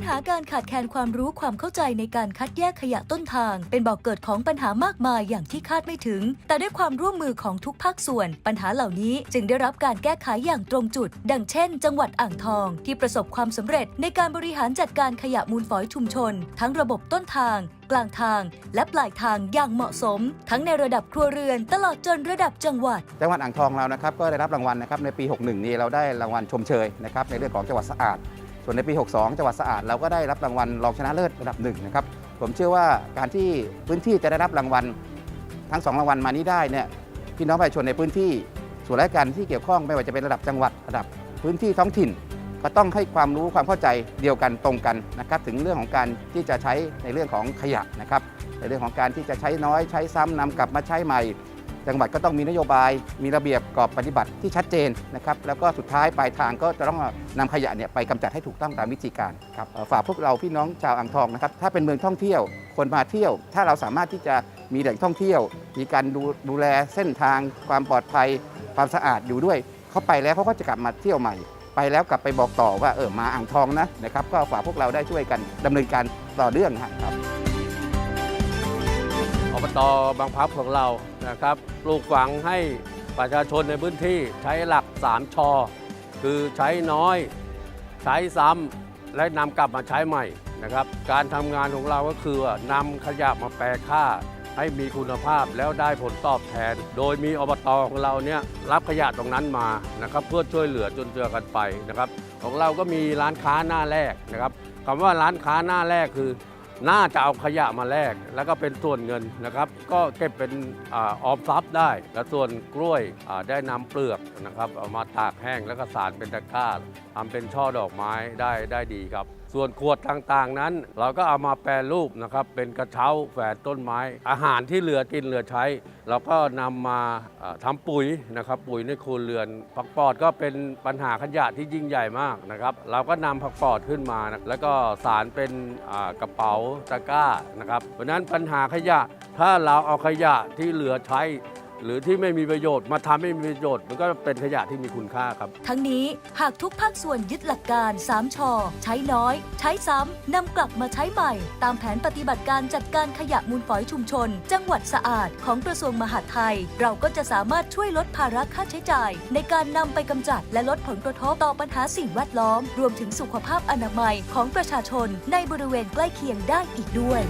ญหาการขาดแคลนความรู้ความเข้าใจในการคัดแยกขยะต้นทาง เป็นบ่อกเกิดของปัญหามากมายอย่างที่คาดไม่ถึง แต่ด้วยความร่วมมือของทุกภาคส่วน ปัญหาเหล่านี้จึงได้รับการแก้ไขอย่างตรงจุด ดังเช่น จังหวัดอ่างทอง ที่ประสบความสำเร็จในการบริหารจัดการขยะมูลฝอยชุมชน ทั้งระบบต้นทางกลางทางและปลายทางอย่างเหมาะสม ทั้งในระดับครัวเรือนตลอดจนระดับจังหวัด จังหวัดอ่างทองเรานะครับก็ได้รับรางวัลนะครับในปี 61 นี้เราได้รางวัลชมเชยนะครับในเรื่องของจังหวัดสะอาด ส่วนในปี 62 จังหวัดสะอาดเราก็ได้รับรางวัลรองชนะเลิศระดับหนึ่งนะครับ ผมเชื่อว่าการที่พื้นที่จะได้รับรางวัลทั้งสองรางวัลมานี้ได้เนี่ยพี่น้องประชาชนในพื้นที่ส่วนราชการที่เกี่ยวข้องไม่ว่าจะเป็นระดับจังหวัดระดับพื้นที่ท้องถิ่น ก็ต้องให้ความรู้ความเข้าใจเดียวกันตรงกันนะครับถึงเรื่องของการที่จะใช้ในเรื่องของขยะนะครับในเรื่องของการที่จะใช้น้อยใช้ซ้ำนำกลับมาใช้ใหม่ จังหวัดก็ต้องมีนโยบาย มีระเบียบกรอบปฏิบัติที่ชัดเจนนะครับ แล้วก็สุดท้ายปลายทางก็จะต้องนำขยะเนี่ยไปกำจัดให้ถูกต้องตามวิธีการครับฝากพวกเราพี่น้องชาวอ่างทองนะครับ ถ้าเป็นเมืองท่องเที่ยว คนมาเที่ยว ถ้าเราสามารถที่จะมีแหล่งท่องเที่ยว มีการดูดูแลเส้นทาง ความปลอดภัย ความสะอาดอยู่ด้วย เขาไปแล้วเขาก็จะกลับมาเที่ยวใหม่ ไปแล้วกลับไปบอกต่อว่าเออมาอ่างทองนะนะครับ ก็ฝากพวกเราได้ช่วยกันดำเนินการต่อเรื่องครับ อบตบางพับของเรานะครับปลูกฝังให้ประชาชนในพื้นที่ใช้หลัก 3ชอคือใช้น้อย ใช้ซ้ำและนำกลับมาใช้ใหม่นะครับ การทำงานของเราก็คือนำขยะมาแปรค่าให้มีคุณภาพแล้วได้ผลตอบแทน โดยมีอบตของเราเนี่ยรับขยะตรงนั้นมานะครับเพื่อช่วยเหลือจนเจอกันไปนะครับ ของเราก็มีร้านค้าหน้าแรกนะครับคำว่าร้านค้าหน้าแรกคือ น่าจะเอาขยะมาแลกแล้วก็เป็นส่วนเงินนะครับ ก็เก็บเป็นออมทรัพย์ได้ และส่วนกล้วยได้นำเปลือกนะครับเอามาตากแห้งแล้วก็สารเป็นตะกร้าทำเป็นช่อดอกไม้ได้ได้ดีครับ ส่วนขวดต่างๆนั้น เราก็เอามาแปรรูปนะครับเป็นกระเช้าแฝดต้นไม้ อาหารที่เหลือกินเหลือใช้ เราก็นำมาอ่าทำปุ๋ยนะครับปุ๋ยในครัวเรือน ผักปอดก็เป็นปัญหาขยะที่ยิ่งใหญ่มากนะครับเราก็นำผักปอดขึ้นมานะแล้วก็สารเป็นกระเป๋าตะกร้านะครับเพราะนั้นปัญหาขยะถ้าเราเอาขยะที่เหลือใช้ หรือที่ไม่มีประโยชน์มาทำให้มีประโยชน์ มันก็เป็นขยะที่มีคุณค่าครับ ทั้งนี้หากทุกภาคส่วนยึดหลักการ 3ชอใช้น้อย ใช้ซ้ำนำกลับมาใช้ใหม่ ตามแผนปฏิบัติการจัดการขยะมูลฝอยชุมชน จังหวัดสะอาดของกระทรวงมหาดไทย เราก็จะสามารถช่วยลดภาระค่าใช้จ่าย ในการนำไปกำจัดและลดผลกระทบต่อปัญหาสิ่งแวดล้อม รวมถึงสุขภาพอนามัยของประชาชนในบริเวณใกล้เคียงได้อีกด้วย